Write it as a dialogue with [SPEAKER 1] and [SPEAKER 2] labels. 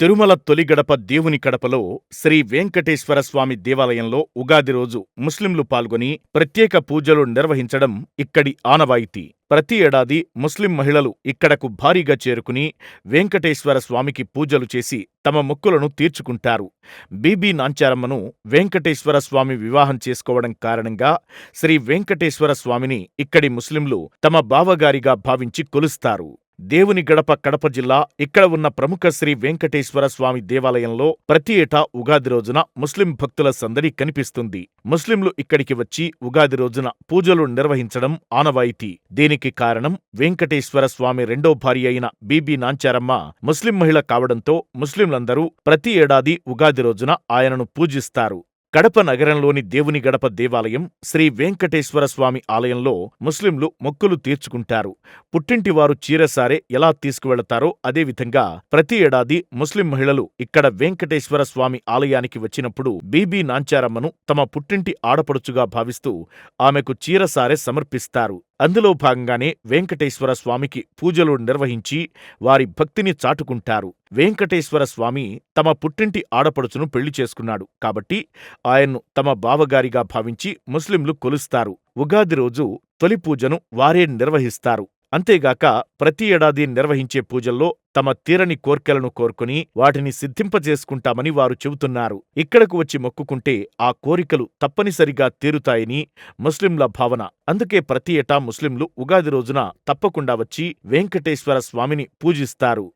[SPEAKER 1] తిరుమల తొలిగడప దేవుని కడపలో శ్రీ వెంకటేశ్వర స్వామి దేవాలయంలో ఉగాది రోజు ముస్లింలు పాల్గొని ప్రత్యేక పూజలు నిర్వహించడం ఇక్కడి ఆనవాయితీ. ప్రతి ఏడాది ముస్లిం మహిళలు ఇక్కడకు భారీగా చేరుకుని వెంకటేశ్వర స్వామికి పూజలు చేసి తమ మొక్కులను తీర్చుకుంటారు. బీబీ నాంచారమ్మను వెంకటేశ్వర స్వామి వివాహం చేసుకోవడం కారణంగా శ్రీ వెంకటేశ్వర స్వామిని ఇక్కడి ముస్లింలు తమ బావగారిగా భావించి కొలుస్తారు. దేవుని గడప కడప జిల్లా ఇక్కడ ఉన్న ప్రముఖ శ్రీ వెంకటేశ్వర స్వామి దేవాలయంలో ప్రతి ఏటా ఉగాది రోజున ముస్లిం భక్తుల సందడి కనిపిస్తుంది. ముస్లింలు ఇక్కడికి వచ్చి ఉగాది రోజున పూజలు నిర్వహించడం ఆనవాయితీ. దీనికి కారణం వెంకటేశ్వర స్వామి రెండో భార్య అయిన బీబీ నాంచారమ్మ ముస్లిం మహిళ కావడంతో ముస్లింలందరూ ప్రతి ఏడాది ఉగాది రోజున ఆయనను పూజిస్తారు. కడప నగరంలోని దేవుని గడప దేవాలయం శ్రీ వెంకటేశ్వర స్వామి ఆలయంలో ముస్లింలు మొక్కులు తీర్చుకుంటారు. పుట్టింటివారు చీరసారే ఎలా తీసుకువెళతారో అదేవిధంగా ప్రతి ఏడాది ముస్లిం మహిళలు ఇక్కడ వెంకటేశ్వర స్వామి ఆలయానికి వచ్చినప్పుడు బీబీ నాంచారమ్మను తమ పుట్టింటి ఆడపడుచుగా భావిస్తూ ఆమెకు చీరసారే సమర్పిస్తారు. అందులో భాగంగానే వెంకటేశ్వర స్వామికి పూజలు నిర్వహించి వారి భక్తిని చాటుకుంటారు. వెంకటేశ్వర స్వామి తమ పుట్టింటి ఆడపడుచును పెళ్ళి చేసుకున్నాడు కాబట్టి ఆయన్ను తమ బావగారిగా భావించి ముస్లింలు కొలుస్తారు. ఉగాది రోజు తొలి పూజను వారే నిర్వహిస్తారు. అంతేగాక ప్రతి ఏడాది నిర్వహించే పూజల్లో తమ తీరని కోర్కెలను కోరుకుని వాటిని సిద్ధింపజేసుకుంటామని వారు చెబుతున్నారు. ఇక్కడకు వచ్చి మొక్కుకుంటే ఆ కోరికలు తప్పనిసరిగా తీరుతాయని ముస్లింల భావన. అందుకే ప్రతి ఏటా ముస్లింలు ఉగాది రోజున తప్పకుండా వచ్చి వెంకటేశ్వర స్వామిని పూజిస్తారు.